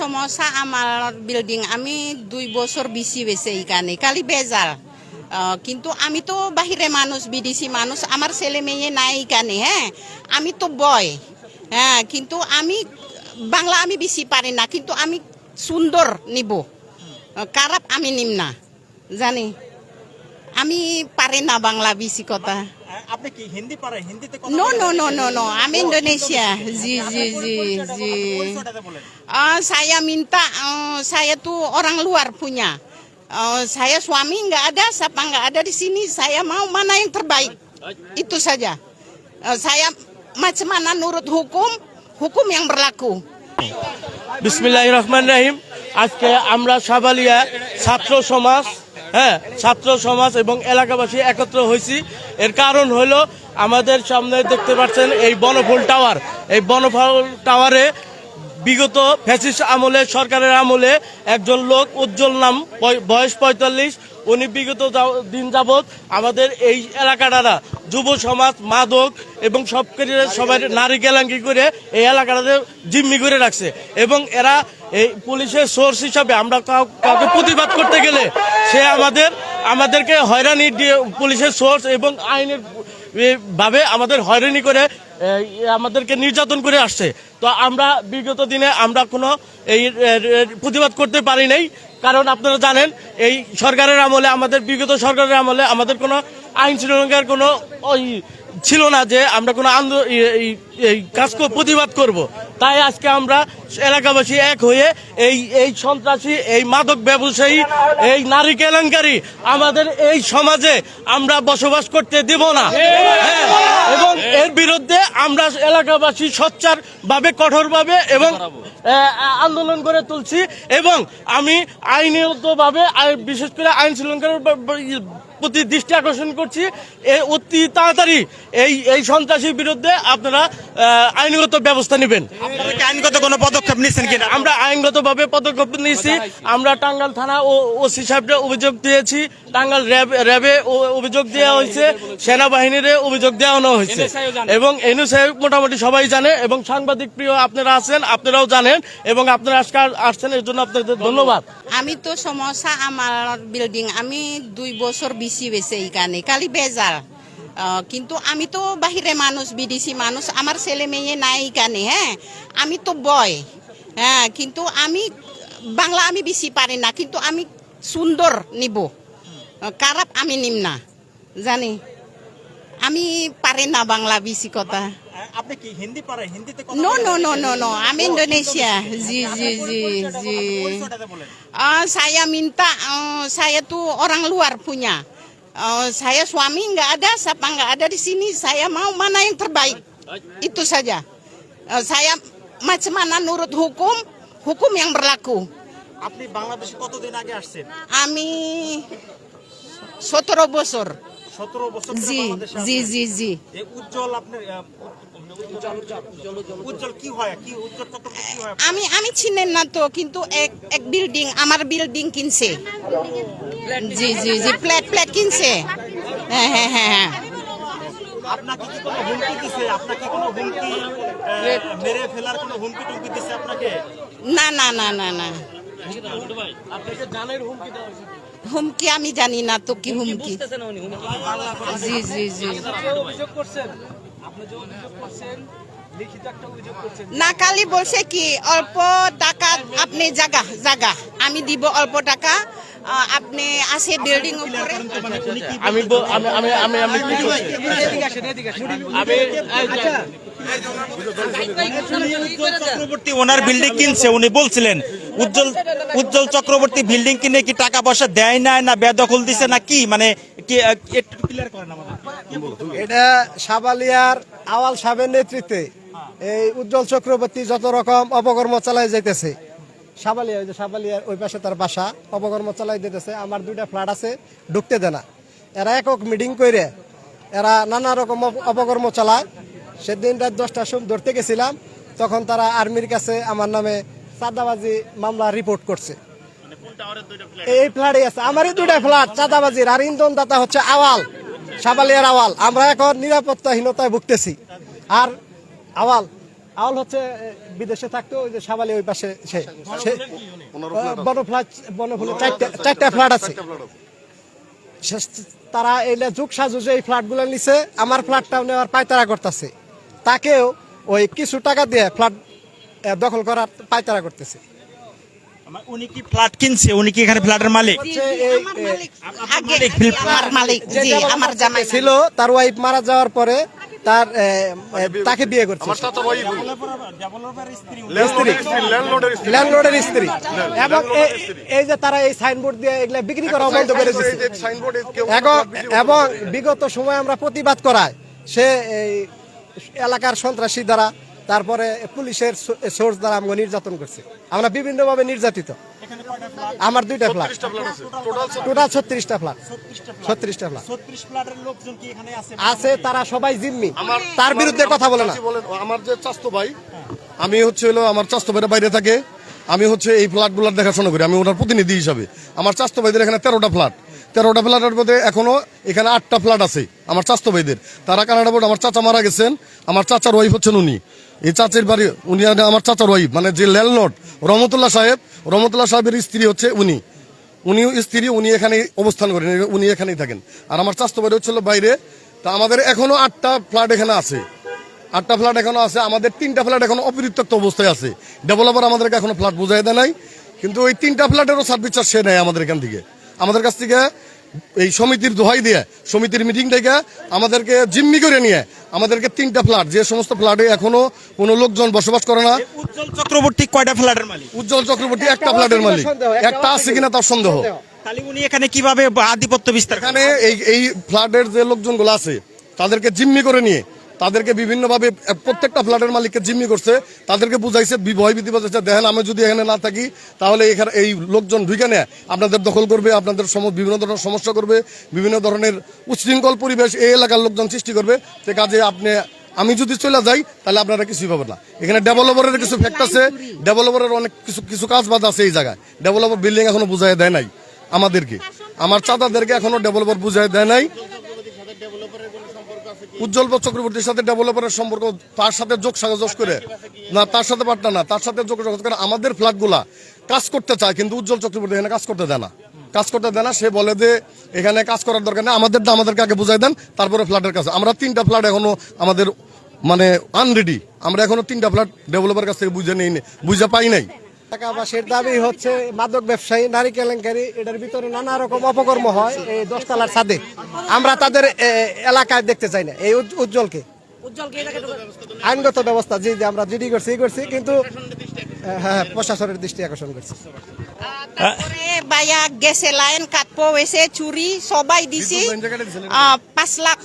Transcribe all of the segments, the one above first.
সমস্যা আমার বিল্ডিং আমি দুই বছর বেশি বেছে এইখানে, খালি বেজাল। কিন্তু আমি তো বাহিরে মানুষ, বিদেশি মানুষ, আমার ছেলে মেয়ে নাই এখানে হ্যাঁ? আমি তো বয় হ্যাঁ? কিন্তু আমি, বাংলা আমি বেশি পারি না, কিন্তু আমি সুন্দর নিব। খারাপ আমি নিম না, জানি? আমি পারি না বাংলা বেশি কথা আপনি কি হিন্দি পারেন হিন্দিতে কথা নো বলেন? নো নো নো নো আমি Indonesia জি জি জি জি পরিচয়টাতে বলেন Ah, saya minta ah, saya tuh orang luar punya. Ah, saya suami nggak ada, siapa nggak ada di sini. Saya mau mana yang terbaik. Itu saja. Ah, saya macam mana nurut hukum, hukum yang berlaku. বিসমিল্লাহ রহমান রাহিম আজকে আমরা সাবালিয়া ছাত্র সমাজ হ্যাঁ ছাত্র সমাজ এবং এলাকাবাসী একত্র হয়েছি। এর কারণ হলো আমাদের সামনে দেখতে পাচ্ছেন এই বনফুল টাওয়ার। এই বনফুল টাওয়ারে বিগত ফ্যাসিস্ট আমলে, সরকারের আমলে একজন লোক, উজ্জ্বল নাম বয়- বয়স পঁয়তাল্লিশ, উনি বিগত দিন যাবৎ আমাদের এই এলাকাটারা যুব সমাজ, মাদক এবং সব সবাই নারী গেলাঙ্গি করে এই এলাকাটাতে জিম্মি করে রাখছে। এবং এরা এই পুলিশের সোর্স হিসাবে আমরা কাউ- কাউকে প্রতিবাদ করতে গেলে সে আমাদের, আমাদেরকে হয়রানি দিয়ে পুলিশের সোর্স এবং আইনের ভাবে আমাদের হয়রানি করে আমাদেরকে নির্যাতন করে আসছে। তো আমরা বিগত দিনে আমরা কোনো এই প্রতিবাদ করতে পারি নাই। কারণ আপনারা জানেন, এই সরকারের আমলে, আমাদের বিগত সরকারের আমলে আমাদের কোনো আইন শৃঙ্খলার কোনো ছিল না যে আমরা কোনো আন্দোলন এই কাজ প্রতিবাদ করব। তাই আজকে আমরা এলাকাবাসী এক হয়ে এই এই সন্ত্রাসী এই মাদক ব্যবসায়ী এই নারী কেলেঙ্কারি আমাদের এই সমাজে আমরা বসবাস করতে দেব না। হ্যাঁ, এবং এর বিরুদ্ধে আমরা এলাকাবাসী সোচ্চার ভাবে কঠোরভাবে এবং আন্দোলন করে তুলছি এবং আমি আইনত ভাবে বিশেষ করে আইন ই- প্রতি দৃষ্টি আকর্ষণ করছি। এ অতি তাড়াতাড়ি এই এই সন্ত্রাসীর বিরুদ্ধে আপনারা আইনগত ব্যবস্থা নেবেন। আইনগত কোনো পদক্ষেপ নিচ্ছেন কিনা? আমরা আইনগতভাবে পদক্ষেপ নিয়েছি। আমরা টাঙ্গাল থানা ও ওসি সাহেবরে অভিযোগ দিয়েছি। টাঙ্গাল র্যাব র্যাবে অভিযোগ দেওয়া হয়েছে। সেনাবাহিনীর অভিযোগ দেওয়ানো হয়েছে। এবং এনু সাহেব মোটামুটি সবাই জানে এবং সাংবাদিক প্রিয় আপনারা আছেন আপনারাও জানেন এবং আপনারা আজকে আসছেন এর জন্য আপনাদের ধন্যবাদ। আমি তো সমস্যা আমার বিল্ডিং আমি দুই বছর বেশি বেছে এইখানে খালি বেজাল। কিন্তু আমি তো বাহিরে মানুষ বিদেশি মানুষ আমার ছেলে মেয়ে নাই এইখানে হ্যাঁ? আমি তো বয় হ্যাঁ? কিন্তু আমি বাংলা আমি বেশি পারি না কিন্তু আমি সুন্দর নিব। খারাপ আমি নিম না জানি। আমি পারি না বাংলা বেশি কথা। আপনি কি হিন্দি পারেন হিন্দিতে কথা no no no no no আমি Indonesia জি জি জি জি। saya minta saya tuh orang luar punya. Ah, saya suami nggak ada, siapa nggak ada di sini. Saya mau mana yang terbaik. Itu saja. Ah, saya macam mana nurut hukum, hukum yang berlaku. আপনি বাংলাদেশে কতদিন আগে আসছেন Ami sotoro bosor. সতেরো বছর ধরে জি বাংলাদেশে জি আছেন। জি জি এই উজ্জ্বল আপনার আহ, উজ্জ্বল কি হয়? কি উজ্জ্বল চক্রবর্তী কি হয়? আমি আমি চিনেন না তো কিন্তু এক এক বিল্ডিং আমার বিল্ডিং কিনছে। জি জি জি প্লেট প্লেট কিনছে। হ্যাঁ হ্যাঁ হ্যাঁ হ্যাঁ। আপনাকে কি কোনো হুমকি দিছে? আপনাকে কোনো হুমকি মেরে ফেলার কোনো হুমকি টুমকি দিছে আপনাকে? না না না না না। আপনাকে জানের হুমকি দেওয়া হয়েছে হুমকি আমি জানি না তো কি হুমকি। জি জি জি। অভিযোগ করছেন আপনি যে অভিযোগ করছেন লিখিত একটা অভিযোগ করছেন না কালি বলছে কি অল্প টাকা আপনি জাগা জাগা আমি দিব অল্প টাকা আপনি আছে বিল্ডিং উপরে আমি আমি আমি আমি আমি চক্রবর্তী ওনার বিল্ডিং কিনছে উনি বলছিলেন উজ্জ্বল উজ্জ্বল চক্রবর্তী বিল্ডিং কিনে কি টাকা পয়সা দেয় না না বেদখল দিছে না কি? মানে এটা সাবালিয়ার আওয়াল সাহেবের নেতৃত্বে এই উজ্জ্বল চক্রবর্তী যত রকম অপকর্ম চালাই যাইতেছে, সাবালিয়া, ওই যে সাবালিয়ার ওই পাশে তার বাসা, অপকর্ম চালাই দিতেছে আমার দুইটা ফ্ল্যাট আছে, ঢুকতে দেয় না। এরা একক মিটিং করে, এরা নানা রকম অপ- অপকর্ম চালায়। সেদিন রাত দশটার সময় ধরতে গেছিলাম, তখন তারা আর্মির কাছে আমার নামে চাঁদাবাজি মামলা রিপোর্ট করছে। এই ফ্ল্যাটে আছে। আমারই দুইটা ফ্ল্যাট চাঁদাবাজির। আর ইন্ধন দাতা হচ্ছে আওয়াল সাবালিয়ার আওয়াল। আমরা এখন নিরাপত্তাহীনতায় ভুগতেছি। আর আওয়াল আউল হচ্ছে বিদেশে থাকতো ওই যে সাবালি ওই পাশে সে সে- বড় ফ্ল্যাট বনফুলে চারটা চারটা ফ্ল্যাট আছে। তারা এইটা যুগ সাজুজে এই ফ্ল্যাটগুলো নিছে। আমার ফ্ল্যাটটাও নেওয়ার পায়তারা করতেছে। তাকেও ওই কিছু টাকা দিয়ে ফ্ল্যাট দখল করার পায়তারা করতেছে। উনি কি ফ্ল্যাট কিনছে? উনি কি এখানে ফ্ল্যাটের মালিক? আমার জি আমার জামাই ছিল তার ওয়াইফ মারা যাওয়ার পরে তার তাকে বিয়ে করছে। আমার চাচা ভাই স্ত্রী ল্যান্ডলর্ডের স্ত্রী। এবং এই যে তারা এই সাইনবোর্ড দিয়ে এগুলা বিক্রি করা বন্ধ করে দিচ্ছে এবং এবং বিগত সময় আমরা প্রতিবাদ করায় সে এই এলাকার সন্ত্রাসী দ্বারা তারপরে পুলিশের সোর্স দ্বারা আমাকে নির্যাতন করছে। আমরা বিভিন্নভাবে নির্যাতিত। আমার দুইটা ফ্ল্যাট টোটাল ছত্রিশটা ফ্ল্যাট ছত্রিশটা ফ্ল্যাট আছে? তারা সবাই জিম্মি। তার বিরুদ্ধে কথা বলে না। আমার যে চাস্তো ভাই আমি হচ্ছে হলো আমার চাস্তো ভাইরা বাইরে থাকে। আমি হচ্ছে এই ফ্ল্যাটগুলোর দেখাশোনা করি। আমি ওনার প্রতিনিধি হিসাবে। আমার চাস্তো ভাইদের এখানে তেরোটা ফ্ল্যাট তেরোটা ফ্ল্যাটের মধ্যে এখনও এখানে আটটা ফ্ল্যাট আছে আমার চাস্তো ভাইদের। তারা কানাডা বোর্ড আমার চাচা মারা গেছেন। আমার চাচার ওয়াইফ হচ্ছেন উনি। এই চাচের বাড়ি, উনি আমার চাচার ওয়াইফ মানে যে ল্যান্ডলর্ড, রহমতুল্লাহ সাহেব, রহমতুল্লাহ সাহেবের স্ত্রী হচ্ছে উনি। উনিও স্ত্রী, উনি এখানে অবস্থান করেন, উনি এখানেই থাকেন। আর আমার চাস্তো বাড়ি হচ্ছিল বাইরে। তা আমাদের এখনও আটটা ফ্ল্যাট এখানে আছে। আটটা ফ্ল্যাট এখনও আছে, আমাদের তিনটা ফ্ল্যাট এখনও অপরিত্যক্ত অবস্থায় আছে। ডেভেলপার আমাদেরকে এখনও ফ্ল্যাট বুঝাই দেয় নাই, কিন্তু ওই তিনটা ফ্ল্যাটেরও সার্ভিস চার্জ সে নেয় আমাদের এখান থেকে। আমাদের কাছ থেকে এই সমিতির দোহাই দিয়ে সমিতির মিটিং থেকে আমাদেরকে জিম্মি করে নিয়ে আমাদেরকে তিনটা ফ্ল্যাট যে সমস্ত ফ্ল্যাটে এখনও কোনো লোকজন বসবাস করে না। উজ্জ্বল চক্রবর্তী কয়টা ফ্ল্যাটের মালিক? উজ্জ্বল চক্রবর্তী একটা ফ্ল্যাটের মালিক। একটা আছে কিনা তার সন্দেহ। তাহলে উনি এখানে কীভাবে আধিপত্য বিস্তার এখানে এই এই ফ্ল্যাটের যে লোকজনগুলো আছে তাদেরকে জিম্মি করে নিয়ে তাদেরকে বিভিন্নভাবে প্রত্যেকটা ফ্ল্যাটের মালিককে জিম্মি করছে। তাদেরকে বুঝাইছে ভয় ভীতি বাজাইছে, দেখেন আমি যদি এখানে না থাকি, তাহলে এখানে এই লোকজন ঢুকে নেয়। আপনাদের দখল করবে, আপনাদের বিভিন্ন ধরনের সমস্যা করবে, বিভিন্ন ধরনের উচ্ছৃঙ্খল পরিবেশ এই এলাকার লোকজন সৃষ্টি করবে। সে কাজে আপনি, আমি যদি চলে যাই, তাহলে আপনারা কিছুই পাবেন না। এখানে ডেভেলপারের কিছু ফ্যাক্ট আছে, ডেভেলপারের অনেক কিছু কিছু কাজ বাজ আছে এই জায়গায়। ডেভেলপার বিল্ডিং এখনও বুঝাই দেয় নাই আমাদেরকে। আমার চাচাদেরকে এখনও ডেভেলপার বুঝাই দেয় নাই। উজ্জ্বল চক্রবর্তীর সাথে ডেভেলপারের সম্পর্ক, তার সাথে যোগ সাজস করে। না, তার সাথে পার্টনার না, তার সাথে যোগ করে। আমাদের ফ্ল্যাটগুলা কাজ করতে চায়, কিন্তু উজ্জ্বল চক্রবর্তী এখানে কাজ করতে দেয় না। কাজ করতে দেয় না, সে বলে যে, এখানে কাজ করার দরকার নেই আমাদেরটা আমাদেরকে আগে বুঝাই দেন, তারপরে ফ্ল্যাটের কাছে আমরা তিনটা ফ্ল্যাট এখনও আমাদের মানে আনরেডি আমরা এখনও তিনটা ফ্ল্যাট ডেভেলপার কাছ থেকে বুঝে নেই, বুঝে পাই নাই। টাকাবাসের দাবি হচ্ছে মাদক ব্যবসায়ী, নারী কেলেঙ্কারি, এটার ভিতরে নানা রকম অপকর্ম হয় এই দশতলার ছাদে। আমরা তাদের এলাকায় দেখতে চাই না, এই উজ্জ্বলকে। আইনগত ব্যবস্থা, জি আমরা জিডি করছি করছি, কিন্তু হ্যাঁ প্রশাসনের দৃষ্টি আকর্ষণ করছি। গেছে লাইন সবাই দিছি। পাঁচ লাখ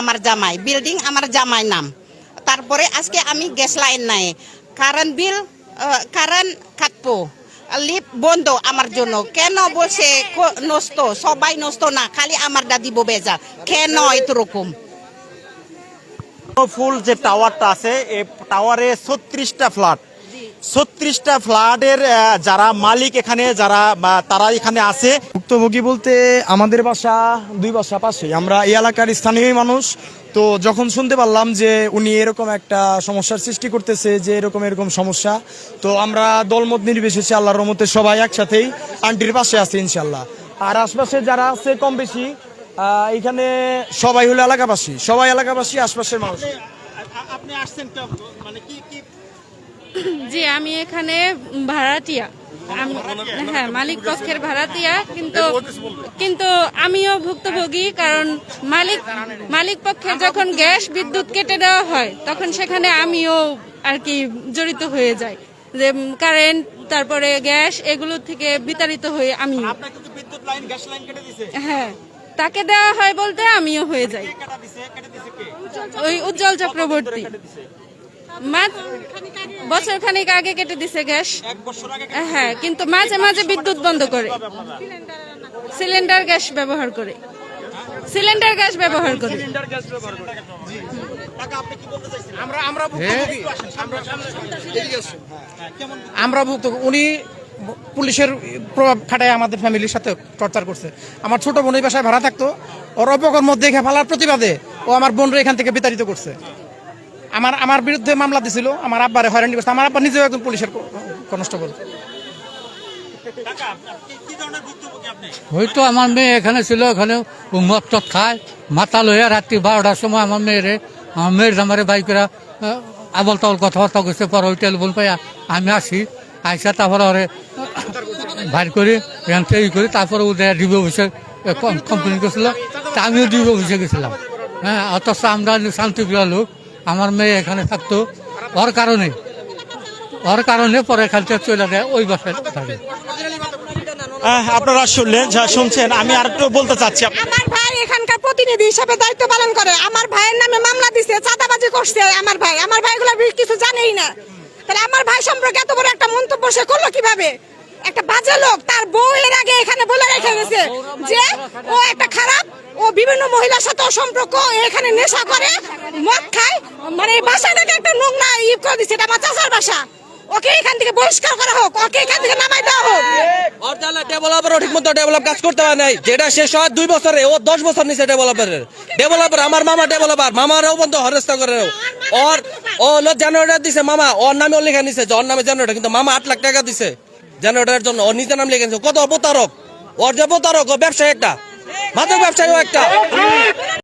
আমার জামাই, বিল্ডিং আমার জামাই নাম। তারপরে আজকে আমি গ্যাস লাইন নাই। কারেন্ট বিল কারেন্ট কাটপো লিপ বন্ধ আমার জন্য। কেন বলছে নষ্ট? সবাই নষ্ট না খালি আমার দাদি বেজার। কেন এরকম ফুল যে টাওয়ারটা আছে এই টাওয়ারে ছত্রিশটা ফ্ল্যাট ছত্রিশটা ফ্ল্যাটের যারা মালিক এখানে যারা বা তারা এখানে আছে। ভুক্তভোগী বলতে আমাদের বাসা দুই বাসা পাশে। আমরা এই এলাকার স্থানীয় মানুষ। তো যখন শুনতে পারলাম যে উনি এরকম একটা সমস্যার সৃষ্টি করতেছে যে এরকম এরকম সমস্যা তো আমরা দলমত নির্বিশেষে আল্লাহর রহমতে সবাই একসাথেই আন্টির পাশে আছে ইনশাল্লাহ আর আশপাশে যারা আছে কম বেশি আহ, এখানে সবাই হলো এলাকাবাসী সবাই এলাকাবাসী আশপাশের মানুষ। আপনি আসছেন মানে কি কি? জি আমি এখানে ভাড়াটিয়া। হ্যাঁ মালিক পক্ষের ভাড়াটিয়া কিন্তু কিন্তু আমিও ভুক্তভোগী কারণ মালিক মালিক পক্ষের যখন গ্যাস বিদ্যুৎ কেটে দেওয়া হয় তখন সেখানে আমিও আর কি জড়িত হয়ে যাই। যে কারেন্ট তারপরে গ্যাস এগুলো থেকে বিতাড়িত হয়ে আমি হ্যাঁ তাকে দেওয়া হয় বলতে আমিও হয়ে যাই। ওই উজ্জ্বল চক্রবর্তী। বছর খানিক আগে কেটে দিছে গ্যাস। এক বছর আগে হ্যাঁ কিন্তু মাঝে মাঝে বিদ্যুৎ বন্ধ করে। সিলিন্ডার গ্যাস ব্যবহার করে। সিলিন্ডার গ্যাস ব্যবহার করে। টাকা আপনি কি বলতে চাইছেন আমরা আমরা ভুক্তভোগী। আমরা ভুক্ত উনি পুলিশের প্রভাব খাটায় আমাদের ফ্যামিলির সাথে টর্চার করছে। আমার ছোট বোন এই বাসায় ভাড়া থাকতো। ওর অপকর্ম দেখে ফেলার প্রতিবাদে ও আমার বোনরা এখান থেকে বিতাড়িত করছে। আমার আমার বিরুদ্ধে মামলা দিছিল, আমার আব্বারে হয়রানি করছে, আমার আব্বা নিজেও একজন পুলিশের কনস্টেবল। হয়তো আমার মেয়ে এখানে ছিল এখানে ও মদ টদ খায়। মাথা লইয়া রাত্রি বারোটার সময় আমার মেয়েরে, আমার মেয়ের জামারে বাইকেরা আবল তাবল কথাবার্তা করছে পর ওই টেলিফোন পাইয়া আমি আসি, আইসা তারপরে ওরে বাইর করি এখান ই করি, তারপরে ওদের ডিবি অফিসে কমপ্লেন করছিল। তা আমিও ডিবি অফিসে গেছিলাম। হ্যাঁ অথচ আমরা শান্তিপ্রিয় লোক। আমার মেয়ে এখানে থাকতো ওর কারণে। ওর কারণে পরে থেকে চলে যায় ওই বাসায় থাকে। আহ, আপনারা শুনলেন যা শুনছেন আমি আর একটু বলতে চাচ্ছি। আমার ভাই এখানকার প্রতিনিধি হিসাবে দায়িত্ব পালন করে। আমার ভাইয়ের নামে মামলা দিছে চাঁদাবাজি করছে আমার ভাই। আমার ভাইগুলো কিছু জানেই না। তাহলে আমার ভাই সম্পর্কে এত বড় একটা মন্তব্য সে করল কীভাবে? একটা বাজে লোক তার বউ এর আগে এখানে বলে রেখে গেছে যে ও একটা খারাপ ও বিভিন্ন মহিলার সাথে সম্পর্ক এখানে নেশা করে মদ খায় মানে এই বাসাটাকে একটা নোংরা ই করে দিচ্ছে এটা আমার চাচার বাসা। ওকে এখান থেকে বহিষ্কার করা হোক ওকে এখান থেকে নামাই দেওয়া হোক। ডেভেলপারও ঠিক মতো ডেভেলপ কাজ করতে পারে নাই। যেটা শেষ হয় দুই বছরে ও দশ বছর নিচে ডেভেলপারের। ডেভেলপার আমার মামা ডেভেলপার মামারও বন্ধু হরেস্তা করে। ওর ও জেনারেটর দিছে মামা ওর নামে ও লেখা নিছে যে ওর নামে জেনারেটর কিন্তু মামা আট লাখ টাকা দিছে। জেনারেটরের জন্য। ওর নিজের নাম লিখে নিছে কত প্রতারক ওর যে প্রতারক ও ব্যবসায়ী একটা। মাদক ব্যবসায়ী একটা।